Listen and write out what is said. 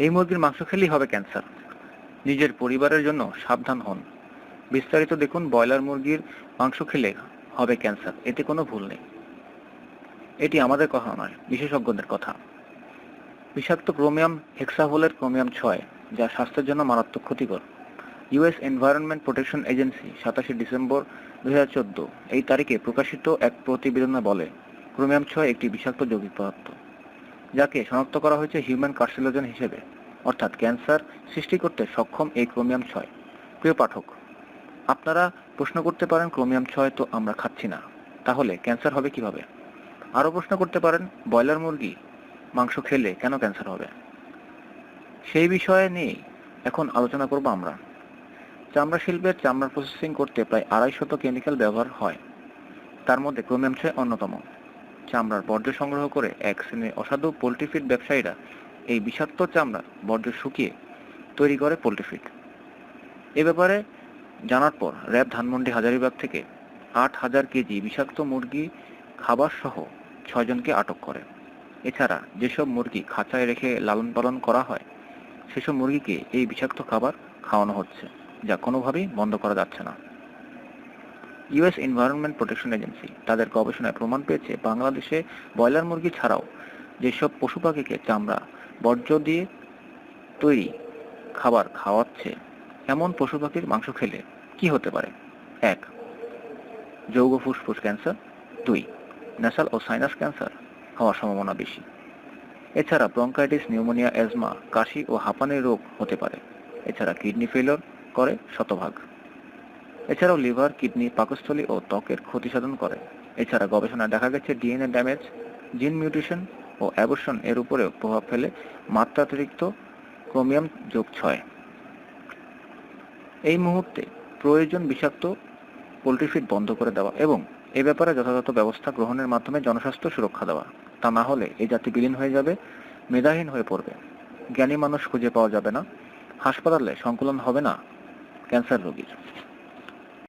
এই মুরগির মাংস খেলেই হবে ক্যান্সার। নিজের পরিবারের জন্য সাবধান হন। বিস্তারিত দেখুন ব্রয়লার মুরগির মাংস খেলে হবে ক্যান্সার। এতে কোনো ভুল নেই। এটি আমাদের কথা নয়, বিশেষজ্ঞদের কথা। বিষাক্ত ক্রোমিয়াম হেক্সাভোলের ক্রোমিয়াম ছয়, যা স্বাস্থ্যের জন্য মারাত্মক ক্ষতিকর। ইউএস এনভায়রনমেন্ট প্রোটেকশন এজেন্সি সাতাশে ডিসেম্বর দুই হাজার চোদ্দ। এই তারিখে প্রকাশিত এক প্রতিবেদনে বলে, ক্রোমিয়াম ছয় একটি বিষাক্ত যৌগিক পদার্থ। যাকে শনাক্ত করা হয়েছে হিউম্যান কার্সিলোজেন হিসেবে, অর্থাৎ ক্যান্সার সৃষ্টি করতে সক্ষম এই ক্রোমিয়াম ছয়। প্রিয় পাঠক, আপনারা প্রশ্ন করতে পারেন ক্রোমিয়াম ছয় তো আমরা খাচ্ছি না, তাহলে ক্যান্সার হবে কীভাবে? আরও প্রশ্ন করতে পারেন, ব্রয়লার মুরগি মাংস খেলে কেন ক্যান্সার হবে? সেই বিষয়ে নিয়ে এখন আলোচনা করব আমরা। চামড়া শিল্পের চামড়া প্রসেসিং করতে প্রায় আড়াই শত কেমিক্যাল ব্যবহার হয়। তার মধ্যে ক্রোমিয়াম ছয় অন্যতম। চামড়ার বর্জ্য সংগ্রহ করে এক শ্রেণির অসাধু পোলট্রি ফিড ব্যবসায়ীরা এই বিষাক্ত চামড়া বর্জ্য শুকিয়ে তৈরি করে পোলট্রি ফিড এ ব্যাপারে জানার পর র্যাব ধানমন্ডি হাজারিবাগ থেকে আট হাজার কেজি বিষাক্ত মুরগি খাবার সহ ছয়জনকে আটক করে। এছাড়া যেসব মুরগি খাঁচায় রেখে লালন পালন করা হয়, সেসব মুরগিকে এই বিষাক্ত খাবার খাওয়ানো হচ্ছে, যা কোনোভাবেই বন্ধ করা যাচ্ছে না। ইউএস এনভায়রনমেন্ট প্রোটেকশন এজেন্সি তাদের গবেষণায় প্রমাণ পেয়েছে বাংলাদেশে ব্রয়লার মুরগি ছাড়াও যেসব পশু পাখিকে চামড়া, বর্জ্য দিয়ে তৈরি খাবার খাওয়াচ্ছে, এমন পশু পাখির মাংস খেলে কি হতে পারে? এক, যৌগ ফুসফুস ক্যান্সার। দুই ন্যাসাল ও সাইনাস ক্যান্সার হওয়ার সম্ভাবনা বেশি। এছাড়া ব্রঙ্কাইটিস নিউমোনিয়া অ্যাজমা কাশি ও হাঁপানির রোগ হতে পারে। এছাড়া কিডনি ফেলিওর করে শতভাগ। এছাড়াও লিভার, কিডনি, পাকস্থলী ও ত্বকের ক্ষতি সাধন করে। এছাড়া গবেষণায় দেখা গেছে ডিএনএ ড্যামেজ, জিন মিউটেশন ও অ্যাবর্শন এর উপরেও প্রভাব ফেলে মাত্রাতিরিক্ত ক্রোমিয়াম যোগ ছয়। এই মুহূর্তে প্রয়োজন বিষাক্ত পোলট্রি ফিড বন্ধ করে দেওয়া এবং এ ব্যাপারে যথাযথ ব্যবস্থা গ্রহণের মাধ্যমে জনস্বাস্থ্য সুরক্ষা দেওয়া। তা না হলে এই জাতি বিলীন হয়ে যাবে, মেধাহীন হয়ে পড়বে। জ্ঞানী মানুষ খুঁজে পাওয়া যাবে না, হাসপাতালে সংকুলন হবে না ক্যান্সার রোগীর।